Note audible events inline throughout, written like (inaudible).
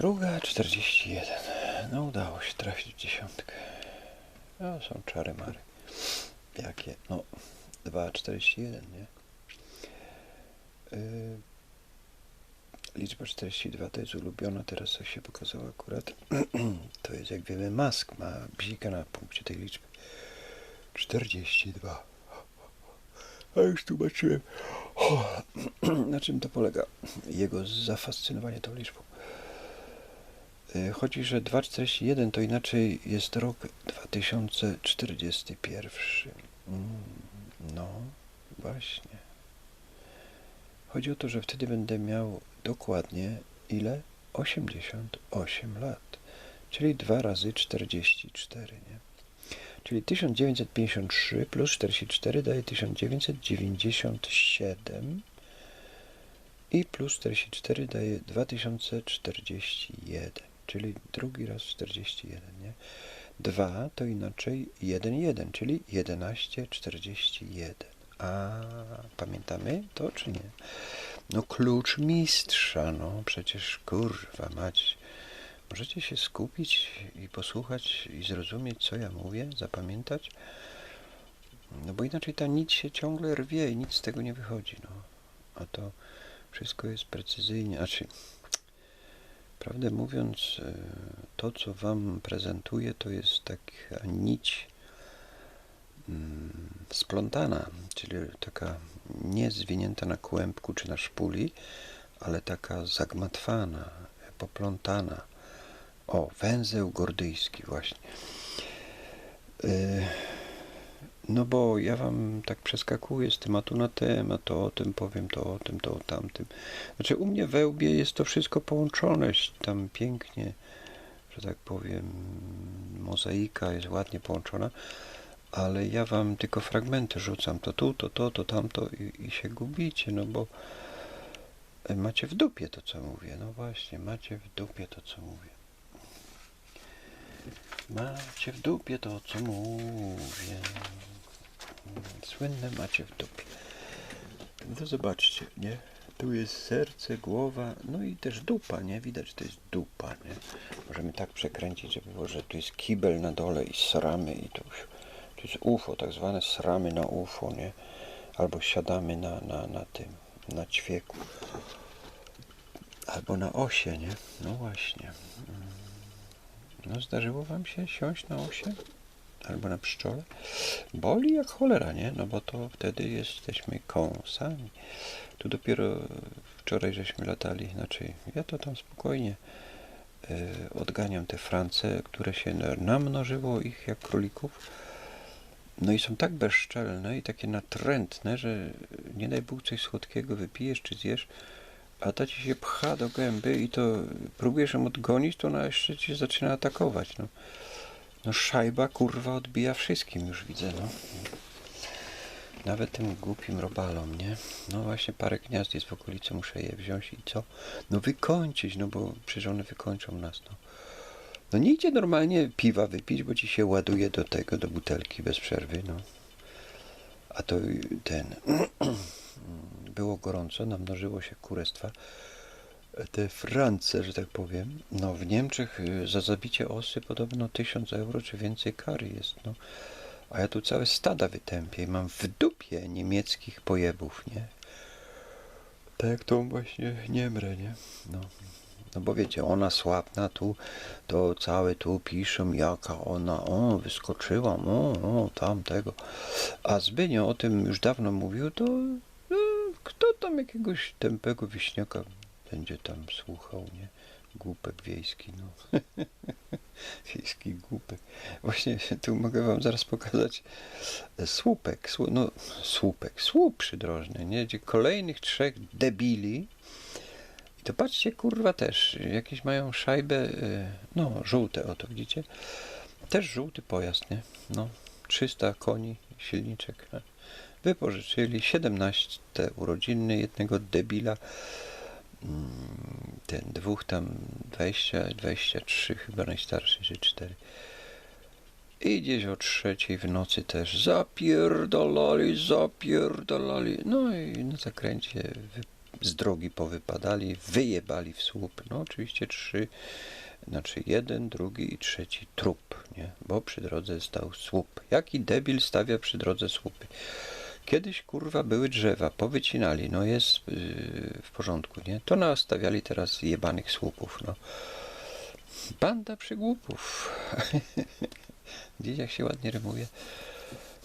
Druga 41. No udało się trafić w dziesiątkę. No są czary mary. Jakie? No 2,41, nie? Yy, liczba 42 to jest ulubiona, teraz coś się pokazało akurat. (clears throat) to jest jak wiemy mask, ma bzika na punkcie tej liczby. 42. A już tłumaczyłem. (clears throat) Na czym to polega? Jego zafascynowanie tą liczbą. Y, Chodzi, że 241 to inaczej jest rok 2041. Mm, No, właśnie. Chodzi o to, że wtedy będę miał dokładnie ile? 88 lat. Czyli 2 razy 44, nie? Czyli 1953 plus 44 daje 1997 i plus 44 daje 2041, czyli drugi raz 41, nie? 2 to inaczej 1, 1, czyli 1141. A pamiętamy to czy nie? No klucz mistrza, no przecież kurwa mać. Możecie się skupić i posłuchać i zrozumieć, co ja mówię, zapamiętać? No bo inaczej ta nic się ciągle rwie i nic z tego nie wychodzi, no. A to wszystko jest precyzyjnie, znaczy, prawdę mówiąc, e, to, co wam prezentuję, to jest taka nić mm, splątana, czyli taka nie zwinięta na kłębku czy na szpuli, ale taka zagmatwana, poplątana. O, węzeł gordyjski właśnie. Yy, no bo ja wam tak przeskakuję z tematu na temat, to o tym powiem, to o tym, to o tamtym. Znaczy u mnie we łbie jest to wszystko połączone, tam pięknie, że tak powiem, mozaika jest ładnie połączona, ale ja wam tylko fragmenty rzucam, to tu, to to, to tamto i, i się gubicie, no bo macie w dupie to, co mówię. No właśnie, macie w dupie to, co mówię. Macie w dupie to, co mówię. Słynne macie w dupie. No zobaczcie, nie? Tu jest serce, głowa, no i też dupa, nie? Widać, to jest dupa, nie? Możemy tak przekręcić, żeby było, że tu jest kibel na dole i sramy i tu, tu jest UFO, tak zwane sramy na UFO, nie? Albo siadamy na, na, na tym, na ćwieku. Albo na osie, nie? No właśnie. Mm. No zdarzyło wam się siąść na osie? Albo na pszczole? Boli jak cholera, nie? No bo to wtedy jesteśmy kąsami. Tu dopiero wczoraj żeśmy latali, znaczy ja to tam spokojnie e, odganiam te France, które się namnożyło ich jak królików. No i są tak bezczelne i takie natrętne, że nie daj Bóg coś słodkiego wypijesz czy zjesz, a ta ci się pcha do gęby i to próbujesz ją odgonić, to ona jeszcze cię zaczyna atakować. No, no szajba kurwa odbija wszystkim już widzę, no. Nawet tym głupim robalom, nie? No właśnie parę gniazd jest w okolicy, muszę je wziąć i co? No wykończyć, no bo przecież one wykończą nas, no. No nie idzie normalnie piwa wypić, bo ci się ładuje do tego, do butelki bez przerwy, no. A to ten... (clears throat) było gorąco, namnożyło się kurestwa. Te France, że tak powiem, no w Niemczech y, za zabicie osy podobno 1000 euro czy więcej kary jest, no. A ja tu całe stada wytępię i mam w dupie niemieckich pojebów, nie? Tak jak tą właśnie Niemrę, nie? No. No bo wiecie, ona słabna tu, to całe tu piszą, jaka ona, o, wyskoczyła, o, o, tamtego. A Zbynio o tym już dawno mówił, to no, kto tam jakiegoś tępego wiśniaka będzie tam słuchał, nie? Głupek wiejski, no. (laughs) wiejski głupek. Właśnie tu mogę wam zaraz pokazać słupek, słu, no słupek, słup przydrożny, nie? Gdzie kolejnych trzech debili i to patrzcie, kurwa też, jakieś mają szajbę, y, no żółte, oto widzicie? Też żółty pojazd, nie? No, 300 koni, silniczek. Wypożyczyli 17 urodziny jednego debila, ten dwóch tam 20, 23 chyba najstarszy, czy 4. I gdzieś o trzeciej w nocy też zapierdolali, zapierdolali. No i na zakręcie z drogi powypadali, wyjebali w słup. No oczywiście trzy, znaczy jeden, drugi i trzeci trup, nie? Bo przy drodze stał słup. Jaki debil stawia przy drodze słupy? Kiedyś kurwa były drzewa, powycinali, no jest yy, w porządku, nie? To nastawiali teraz jebanych słupów, no. Banda przygłupów. (laughs) Gdzieś jak się ładnie rymuje.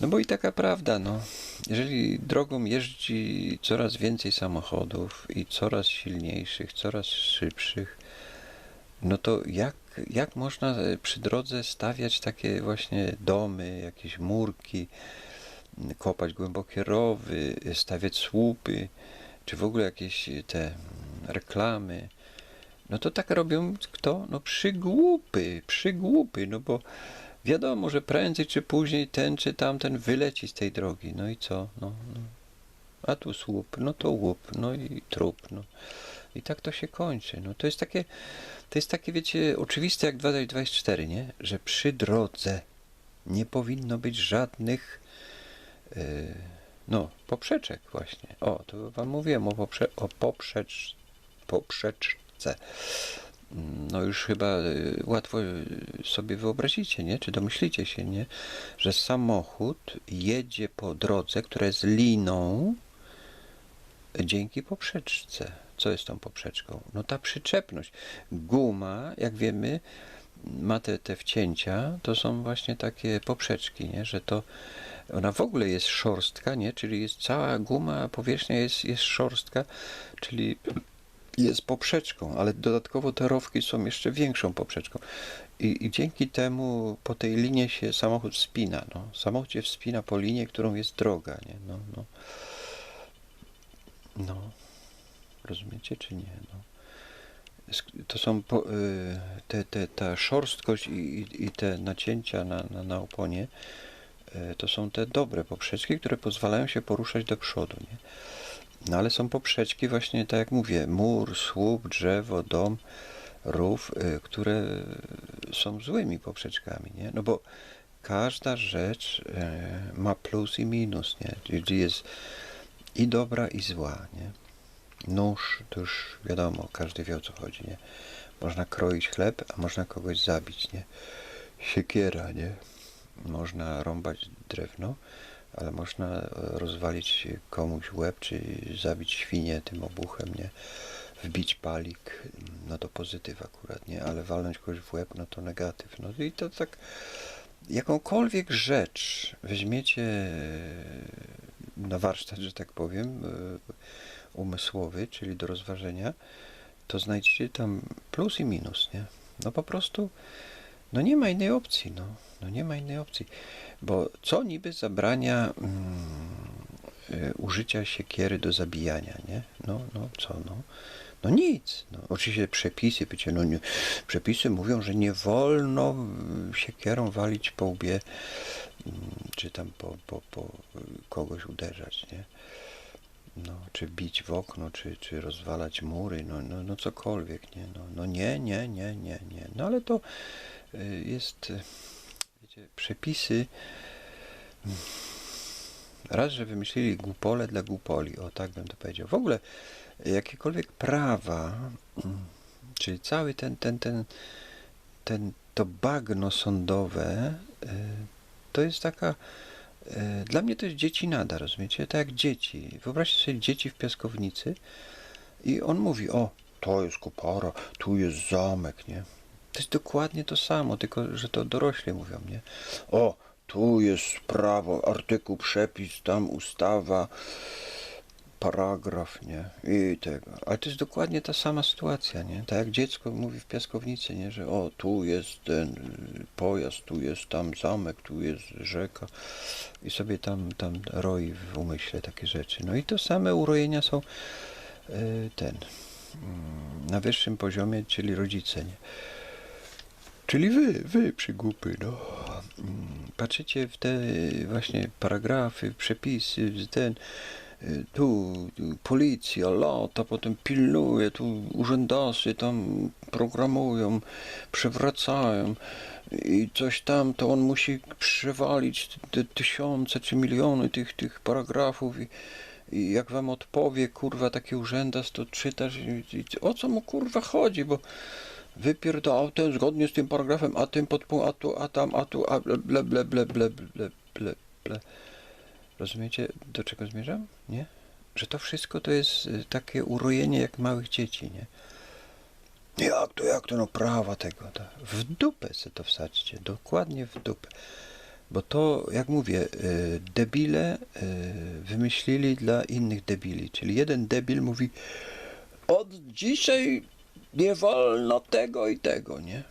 No bo i taka prawda, no. Jeżeli drogą jeździ coraz więcej samochodów i coraz silniejszych, coraz szybszych, no to jak, jak można e, przy drodze stawiać takie właśnie domy, jakieś murki, kopać głębokie rowy, stawiać słupy, czy w ogóle jakieś te mm, reklamy. No to tak robią kto? No przygłupy, przygłupy, no bo wiadomo, że prędzej czy później ten czy tamten wyleci z tej drogi. No i co? No, no. A tu słup, no to łup, no i trup, no. I tak to się kończy. No to jest takie, to jest takie, wiecie, oczywiste jak 2 24, nie? Że przy drodze nie powinno być żadnych no, poprzeczek właśnie. O, to wam mówiłem o, poprze o poprzecz poprzeczce. No już chyba y, łatwo y, sobie wyobrazicie, nie? Czy domyślicie się, nie? Że samochód jedzie po drodze, która jest liną dzięki poprzeczce. Co jest tą poprzeczką? No ta przyczepność. Guma, jak wiemy, ma te, te wcięcia, to są właśnie takie poprzeczki, nie? Że to ona w ogóle jest szorstka, nie? Czyli jest cała guma, powierzchnia jest, jest szorstka, czyli jest poprzeczką, ale dodatkowo te rowki są jeszcze większą poprzeczką. I, I, dzięki temu po tej linie się samochód spina. No. Samochód się wspina po linie, którą jest droga. Nie? No, no. no. Rozumiecie czy nie? No. To są po, y, te, te, ta szorstkość i, i te nacięcia na, na, na oponie, to są te dobre poprzeczki, które pozwalają się poruszać do przodu. Nie? No ale są poprzeczki właśnie, tak jak mówię, mur, słup, drzewo, dom, rów, y, które są złymi poprzeczkami, nie? No bo każda rzecz y, ma plus i minus, nie? Czyli jest i dobra, i zła, nie? Nóż, to już wiadomo, każdy wie o co chodzi, nie? Można kroić chleb, a można kogoś zabić, nie? Siekiera, nie? Można rąbać drewno, ale można e, rozwalić komuś łeb, czy zabić świnię tym obuchem, nie? Wbić palik, no to pozytyw akurat, nie? Ale walnąć kogoś w łeb, no to negatyw. No i to tak, jakąkolwiek rzecz weźmiecie e, na warsztat, że tak powiem, e, umysłowy, czyli do rozważenia, to znajdziecie tam plus i minus, nie? No po prostu, no nie ma innej opcji, no. No nie ma innej opcji. Bo co niby zabrania mm, y, użycia siekiery do zabijania, nie? No, no, co, no? No nic. No, oczywiście przepisy, wiecie, no nie, przepisy mówią, że nie wolno y, siekierą walić po łbie, mm, czy tam po, po, po kogoś uderzać, nie? No, czy bić w okno, czy, czy rozwalać mury, no, no, no cokolwiek, nie? No, no nie, nie, nie, nie, nie. No ale to y, jest wiecie, przepisy raz, że wymyślili głupole dla głupoli, o tak bym to powiedział. W ogóle jakiekolwiek prawa, czyli cały ten, ten, ten, ten to bagno sądowe, y, to jest taka, y, dla mnie to jest dzieci nada, rozumiecie? Tak jak dzieci. Wyobraźcie sobie dzieci w piaskownicy i on mówi, o, to jest kopara, tu jest zamek, nie? To jest dokładnie to samo, tylko że to dorośli mówią, nie? O, tu jest prawo, artykuł, przepis, tam ustawa, paragraf, nie? I tego. Ale to jest dokładnie ta sama sytuacja, nie? Tak jak dziecko mówi w piaskownicy, nie? Że o, tu jest ten pojazd, tu jest tam zamek, tu jest rzeka i sobie tam, tam roi w umyśle takie rzeczy. No i to same urojenia są y, ten mm, na wyższym poziomie, czyli rodzice, nie? Czyli wy, wy przygłupy, no. Patrzycie w te właśnie paragrafy, przepisy, ten, y, tu, tu policja lata, potem pilnuje, tu urzędasy tam programują, przewracają i coś tam, to on musi przewalić te tysiące czy miliony tych, tych paragrafów i, i jak wam odpowie, kurwa, taki urzędas, to czytasz i, i o co mu, kurwa, chodzi, bo wypierdał ten zgodnie z tym paragrafem, a tym podpunkt, a tu, a tam, a tu, a ble, ble, ble, ble, ble, ble, ble, ble. Rozumiecie, do czego zmierzam? Nie? Że to wszystko to jest y, takie urojenie jak małych dzieci, nie? Jak to, jak to, no prawa tego, tak. W dupę se to wsadźcie, dokładnie w dupę. Bo to, jak mówię, y, debile y, wymyślili dla innych debili. Czyli jeden debil mówi, od dzisiaj nie wolno tego i tego, nie?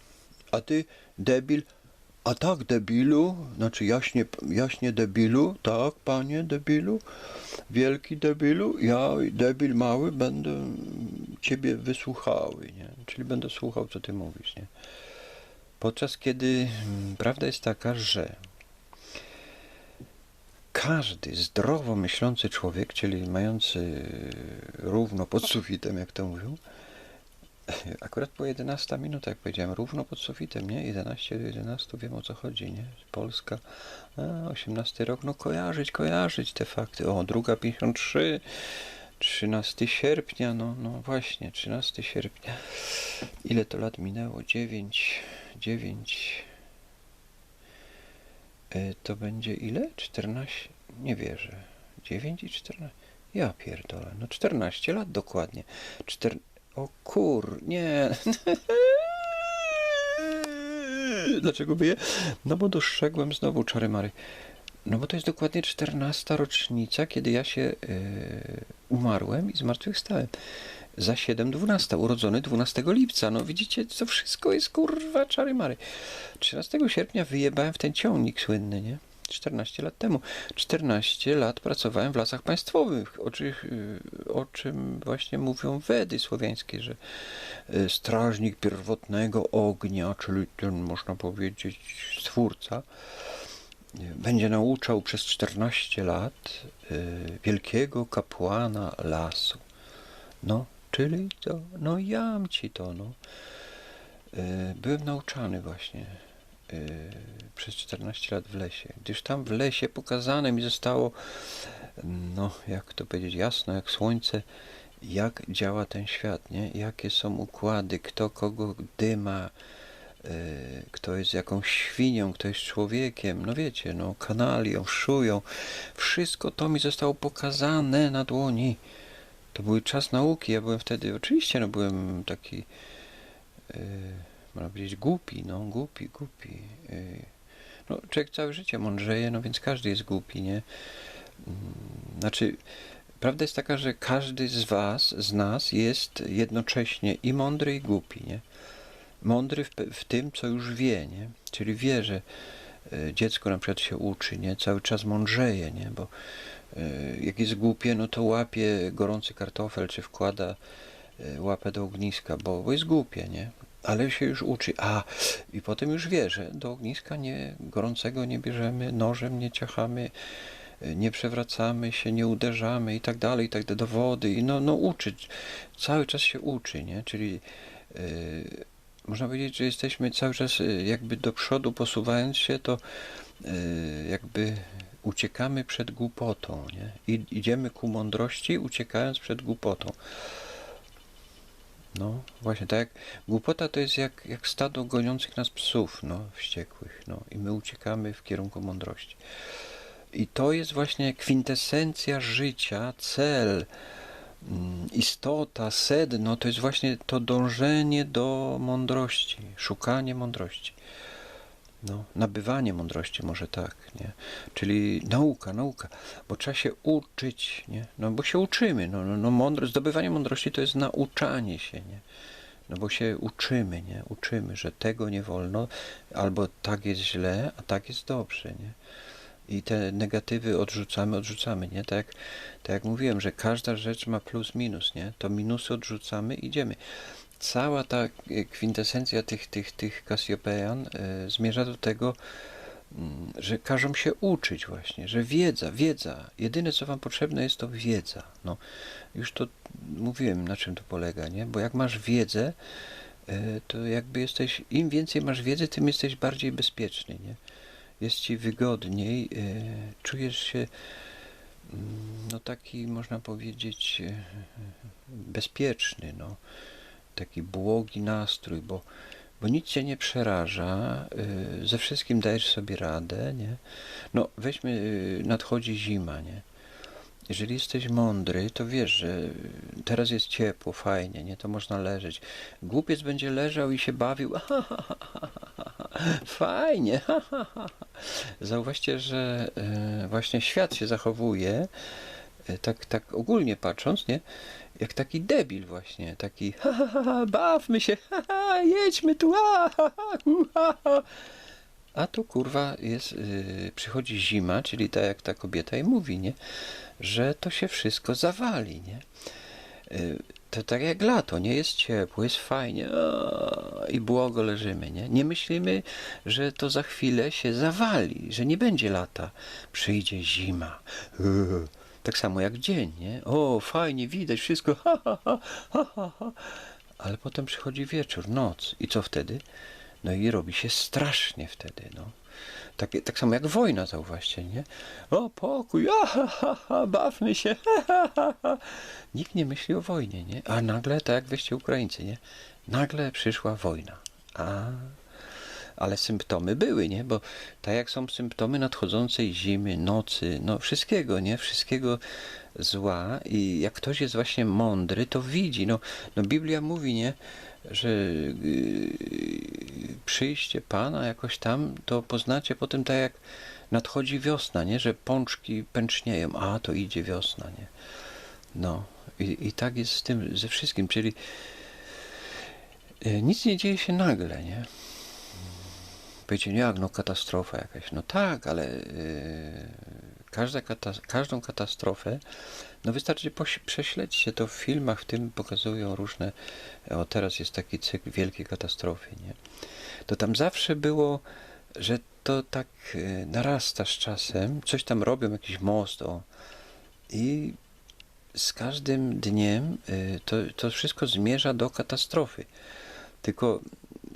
A ty, debil, a tak debilu, znaczy jaśnie, jaśnie debilu, tak panie debilu, wielki debilu, ja debil mały będę ciebie wysłuchały, nie? Czyli będę słuchał, co ty mówisz, nie? Podczas kiedy mm, prawda jest taka, że każdy zdrowo myślący człowiek, czyli mający równo pod sufitem, jak to mówią, (laughs) akurat po 11 minuta, jak powiedziałem, równo pod sufitem, nie? 11 do 11, wiem o co chodzi, nie? Polska, a, 18 rok, no kojarzyć, kojarzyć te fakty. O, druga 53, 13 sierpnia, no, no właśnie, 13 sierpnia. Ile to lat minęło? 9, 9, E, to będzie ile? 14? Nie wierzę. 9 i 14? Ja pierdolę. No 14 lat dokładnie. Czter... O kur... Nie. (laughs) Dlaczego byję? No bo dostrzegłem znowu czary mary. No bo to jest dokładnie 14 rocznica, kiedy ja się yy, umarłem i zmartwychwstałem za 7.12, urodzony 12 lipca. No widzicie, to wszystko jest kurwa czary mary. 13 sierpnia wyjebałem w ten ciągnik słynny, nie? 14 lat temu. 14 lat pracowałem w lasach państwowych, o, czym, o czym właśnie mówią Wedy słowiańskie, że e, strażnik pierwotnego ognia, czyli ten, można powiedzieć, stwórca, będzie nauczał przez 14 lat wielkiego kapłana lasu. No, Czyli to, no jam ci to, no. Byłem nauczany właśnie przez 14 lat w lesie, gdyż tam w lesie pokazane mi zostało, no jak to powiedzieć, jasno jak słońce, jak działa ten świat, nie? Jakie są układy, kto kogo dyma, e, kto jest jakąś świnią, kto jest człowiekiem, no wiecie, no kanalią, szują, wszystko to mi zostało pokazane na dłoni to był czas nauki. Ja byłem wtedy, oczywiście, no byłem taki, yy, można powiedzieć, głupi, no, głupi, głupi. Yy. No, człowiek całe życie mądrzeje, no więc każdy jest głupi, nie? Yy, znaczy, prawda jest taka, że każdy z was, z nas jest jednocześnie i mądry, i głupi, nie? Mądry w, w tym, co już wie, nie? Czyli wie, że y, dziecko na przykład się uczy, nie? Cały czas mądrzeje, nie? Bo E, jak jest głupie, no to łapie gorący kartofel, czy wkłada łapę do ogniska, bo, bo jest głupie, nie? Ale się już uczy. A, i potem już wie, że do ogniska nie, gorącego nie bierzemy, nożem nie ciachamy, nie przewracamy się, nie uderzamy i tak dalej, i tak dalej, do wody. I no, no uczy, cały czas się uczy, nie? Czyli yy, można powiedzieć, że jesteśmy cały czas jakby do przodu posuwając się, to yy, jakby uciekamy przed głupotą, nie? I, idziemy ku mądrości, uciekając przed głupotą. No, właśnie, tak jak głupota to jest jak, jak stado goniących nas psów, no, wściekłych, no, i my uciekamy w kierunku mądrości. I to jest właśnie kwintesencja życia, cel, mm, istota, sedno, to jest właśnie to dążenie do mądrości, szukanie mądrości no, nabywanie mądrości może tak, nie? Czyli nauka, nauka, bo trzeba się uczyć, nie? No bo się uczymy, no, no, no mądro, zdobywanie mądrości to jest nauczanie się, nie? No bo się uczymy, nie? Uczymy, że tego nie wolno, albo tak jest źle, a tak jest dobrze, nie? I te negatywy odrzucamy, odrzucamy, nie? Tak, tak jak mówiłem, że każda rzecz ma plus, minus, nie? To minusy odrzucamy, idziemy cała ta kwintesencja tych, tych, tych Kasiopejan e, zmierza do tego, mm, że każą się uczyć właśnie, że wiedza, wiedza, jedyne co wam potrzebne jest to wiedza. No, już to mówiłem, na czym to polega, nie? Bo jak masz wiedzę, e, to jakby jesteś, im więcej masz wiedzy, tym jesteś bardziej bezpieczny, nie? Jest ci wygodniej, e, czujesz się no taki można powiedzieć e, bezpieczny, no. Taki błogi nastrój, bo, bo nic cię nie przeraża, y, ze wszystkim dajesz sobie radę, nie? No weźmy, y, nadchodzi zima, nie? Jeżeli jesteś mądry, to wiesz, że teraz jest ciepło, fajnie, nie? To można leżeć. Głupiec będzie leżał i się bawił. (laughs) Fajnie. (laughs) Zauważcie, że e, właśnie świat się zachowuje, tak, tak ogólnie patrząc, nie? Jak taki debil właśnie, taki ha, ha, ha, ha, bawmy się, ha, ha, jedźmy tu, ha, ha, ha, hu, ha, ha. A tu kurwa jest, yy, przychodzi zima, czyli tak jak ta kobieta i mówi, nie? Że to się wszystko zawali, nie? Yy, to tak jak lato, nie jest ciepło, jest fajnie i błogo leżymy, nie? Nie myślimy, że to za chwilę się zawali, że nie będzie lata, przyjdzie zima. Yy, tak samo jak dzień, nie? O, fajnie, widać wszystko, ha, ha, ha, ha, ha, ha. Ale potem przychodzi wieczór, noc i co wtedy? No i robi się strasznie wtedy, no. Tak, tak samo jak wojna, zauważcie, nie? O, pokój, ha, ha, ha, bawmy się, ha, ha, ha, ha. Nikt nie myśli o wojnie, nie? A nagle, tak jak wyście Ukraińcy, nie? Nagle przyszła wojna. A, ale symptomy były, nie? Bo tak jak są symptomy nadchodzącej zimy, nocy, no wszystkiego, nie? Wszystkiego zła i jak ktoś jest właśnie mądry, to widzi, no, no Biblia mówi, nie? że yy, przyjście Pana jakoś tam, to poznacie potem tak jak nadchodzi wiosna, nie? Że pączki pęcznieją, a to idzie wiosna, nie? No i, i tak jest z tym, ze wszystkim, czyli yy, nic nie dzieje się nagle, nie? Powiecie, jak, no katastrofa jakaś. No tak, ale yy, każdą katastrofę no wystarczy prześledźcie to w filmach, w tym pokazują różne, o teraz jest taki cykl Wielkie Katastrofy, nie? To tam zawsze było, że to tak e, narasta z czasem, coś tam robią, jakiś most, o, i z każdym dniem e, to, to wszystko zmierza do katastrofy. Tylko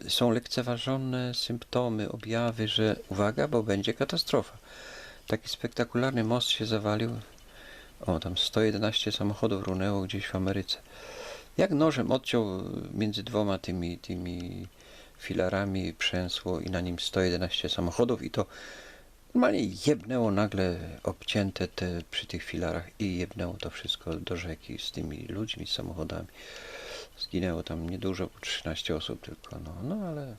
są lekceważone symptomy, objawy, że uwaga, bo będzie katastrofa. Taki spektakularny most się zawalił o, tam 111 samochodów runęło gdzieś w Ameryce. Jak nożem odciął między dwoma tymi, tymi filarami przęsło i na nim 111 samochodów i to normalnie jebnęło nagle obcięte te przy tych filarach i jebnęło to wszystko do rzeki z tymi ludźmi, z samochodami. Zginęło tam niedużo, 13 osób tylko, no, no ale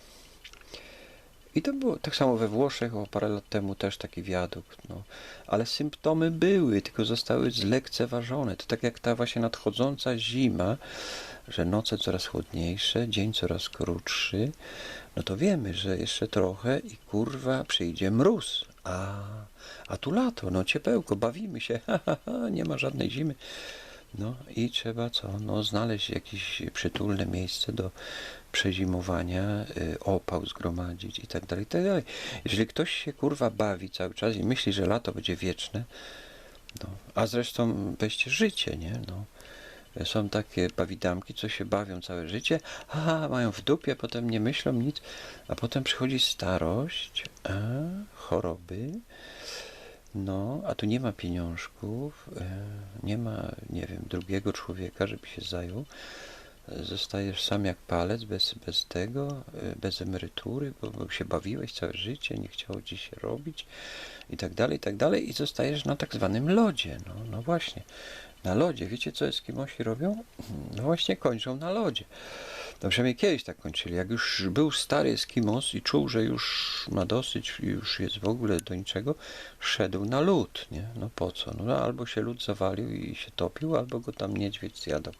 i to było tak samo we Włoszech, o parę lat temu też taki wiadukt, no. Ale symptomy były, tylko zostały zlekceważone. To tak jak ta właśnie nadchodząca zima, że noce coraz chłodniejsze, dzień coraz krótszy, no to wiemy, że jeszcze trochę i kurwa przyjdzie mróz. A, a tu lato, no ciepełko, bawimy się, (laughs) ha, ha, ha, nie ma żadnej zimy. No i trzeba co? No znaleźć jakieś przytulne miejsce do przezimowania, y, opał zgromadzić i tak dalej, i tak dalej. Jeżeli ktoś się kurwa bawi cały czas i myśli, że lato będzie wieczne, no, a zresztą weźcie życie, nie? No. Są takie bawidamki, co się bawią całe życie, a mają w dupie, potem nie myślą nic, a potem przychodzi starość, a, choroby, no, a tu nie ma pieniążków, e, nie ma, nie wiem, drugiego człowieka, żeby się zajął. Zostajesz sam jak palec, bez, bez tego, e, bez emerytury, bo, bo się bawiłeś całe życie, nie chciało ci się robić i tak dalej, i tak dalej. I zostajesz na tak zwanym lodzie. No, no właśnie, na lodzie. Wiecie, co Eskimosi robią? No właśnie kończą na lodzie. No przynajmniej kiedyś tak kończyli. Jak już był stary Eskimos i czuł, że już ma dosyć, już jest w ogóle do niczego, szedł na lód, nie? No po co? No albo się lód zawalił i się topił, albo go tam niedźwiedź zjadał.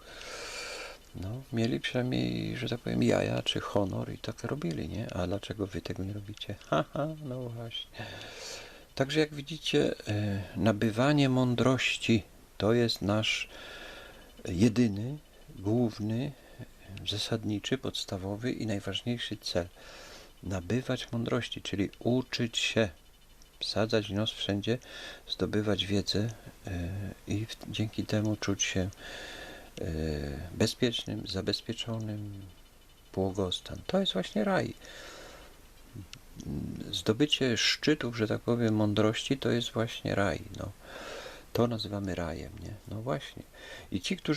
No, mieli przynajmniej, że tak powiem, jaja czy honor i tak robili, nie? A dlaczego wy tego nie robicie? Haha, no właśnie. Także jak widzicie, e, nabywanie mądrości to jest nasz jedyny, główny zasadniczy, podstawowy i najważniejszy cel. Nabywać mądrości, czyli uczyć się, wsadzać nos wszędzie, zdobywać wiedzę e, i dzięki temu czuć się e, bezpiecznym, zabezpieczonym, błogostan. To jest właśnie raj. Zdobycie szczytów, że tak powiem, mądrości to jest właśnie raj. No. To nazywamy rajem, nie? No właśnie. I ci, którzy